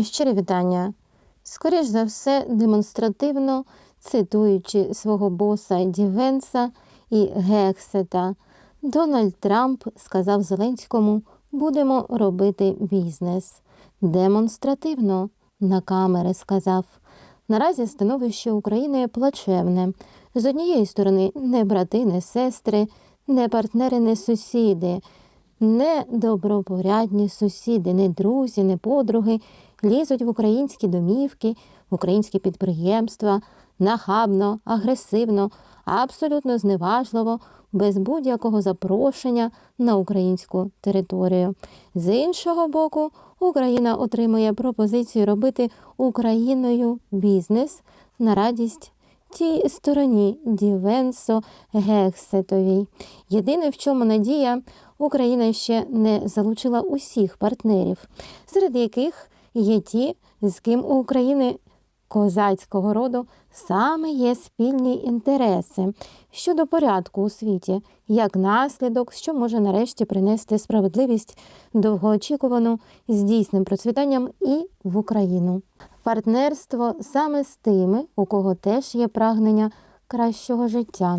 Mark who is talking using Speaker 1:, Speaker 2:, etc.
Speaker 1: Щирі вітання. Скоріш за все, демонстративно цитуючи свого боса Дівенса і Гексета, Дональд Трамп сказав Зеленському: будемо робити бізнес. Демонстративно на камери сказав. Наразі становище України плачевне. З однієї сторони, не брати, не сестри, не партнери, не сусіди, не добропорядні сусіди, не друзі, не подруги лізуть в українські домівки, в українські підприємства нахабно, агресивно, абсолютно зневажливо, без будь-якого запрошення на українську територію. З іншого боку, Україна отримує пропозицію робити Україною бізнес на радість тій стороні Дівенсо Гексетовій. Єдине, в чому надія, Україна ще не залучила усіх партнерів, серед яких є ті, з ким у України козацького роду саме є спільні інтереси щодо порядку у світі, як наслідок, що може нарешті принести справедливість довгоочікувану з дійсним процвітанням і в Україну. Партнерство саме з тими, у кого теж є прагнення кращого життя.